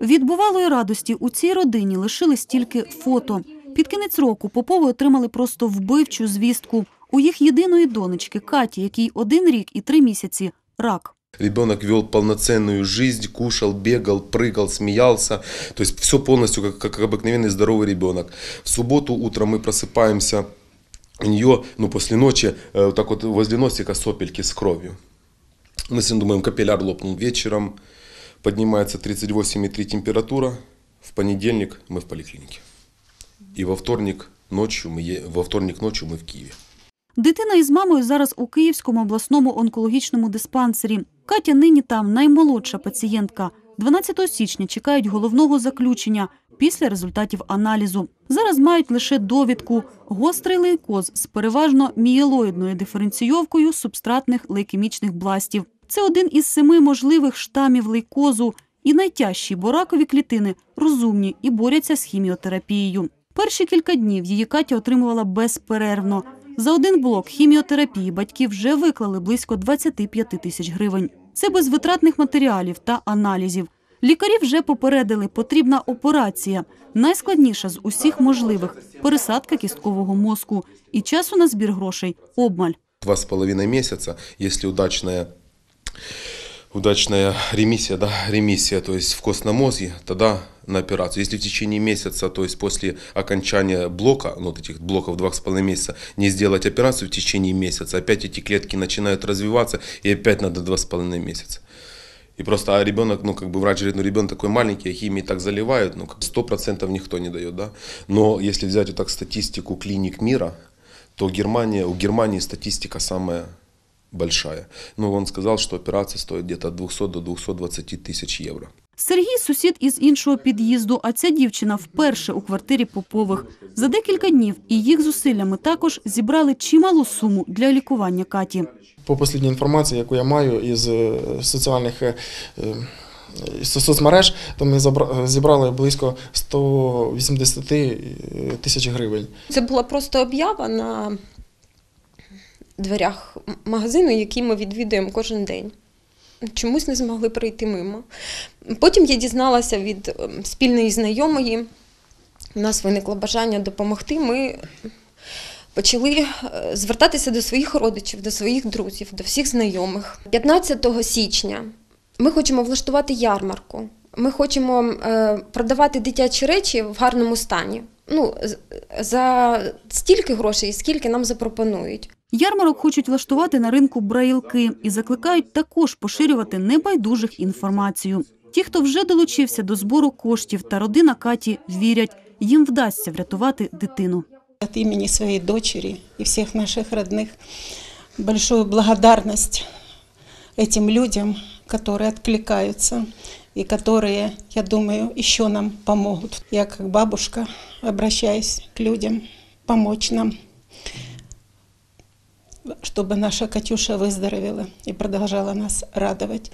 Від бувалої радості у цій родині лишились тільки фото. Під кінець року Попови отримали просто вбивчу звістку. У їх єдиної донечки Каті, якій один рік і три місяці, рак. Ребенок вел полноценную жизнь, кушал, бегал, прыгал, смеялся. То есть все полностью как, как обыкновенный здоровый ребенок. В субботу утром мы просыпаемся, у нее, ну, после ночи, э, вот так вот возле носика сопельки с кровью. Мы с ним думаем, капилляр лопнул вечером, поднимается 38,3 температура. В понедельник мы в поликлинике. И во вторник ночью мы, е- во вторник ночью мы в Киеве. Дитина із мамою зараз у Київському обласному онкологічному диспансері. Катя нині там наймолодша пацієнтка. 12 січня чекають головного заключення після результатів аналізу. Зараз мають лише довідку – гострий лейкоз з переважно мієлоїдною диференційовкою субстратних лейкемічних бластів. Це один із семи можливих штамів лейкозу і найтяжчі, бо ракові клітини розумні і борються з хіміотерапією. Перші кілька днів її Катя отримувала безперервно. За один блок хіміотерапії батьки вже виклали близько 25 тисяч гривень. Це без витратних матеріалів та аналізів. Лікарі вже попередили, потрібна операція. Найскладніша з усіх можливих – пересадка кісткового мозку. І часу на збір грошей – обмаль. Два с половиной месяца, если удачная, удачная ремиссия, да, ремиссия, то есть в костном мозге, тогда на операцию. Если в течение месяца, то есть после окончания блока, ну, вот этих блоков два с половиной месяца, не сделать операцию в течение месяца, опять эти клетки начинают развиваться, и опять надо два с половиной месяца. И просто а ребенок, ну, как бы врач говорит, ну, ребенок такой маленький, а химией так заливают, ну, сто процентов никто не дает, да. Но если взять вот так статистику клиник мира, то Германия, у Германии статистика самая большая. Ну, он сказал, что операция стоит где-то от 200 до 220 тысяч евро. Сергій – сусід із іншого під'їзду, а ця дівчина вперше у квартирі Попових. За декілька днів і їх зусиллями також зібрали чималу суму для лікування Каті. По послідній інформації, яку я маю із е, соціальних е, е, із соцмереж, то ми забра- зібрали близько 180 е, тисяч гривень. Це була просто об'ява на дверях магазину, який ми відвідуємо кожен день. Чомусь не змогли пройти мимо. Потім я дізналася від ем, спільної знайомої. У нас виникло бажання допомогти. Ми почали е, звертатися до своїх родичів, до своїх друзів, до всіх знайомих. 15 січня ми хочемо влаштувати ярмарку. Ми хочемо е, продавати дитячі речі в гарному стані Ну, з- за стільки грошей, скільки нам запропонують. Ярмарок хочуть влаштувати на ринку Браїлки і закликають також поширювати небайдужих інформацію. Ті, хто вже долучився до збору коштів та родина Каті, вірять, їм вдасться врятувати дитину. От имени своей дочери и всех наших родных большую благодарность этим людям, которые откликаются и которые, я думаю, еще нам помогут. Я как бабушка обращаюсь к людям помочь нам, чтобы наша Катюша выздоровела и продолжала нас радовать.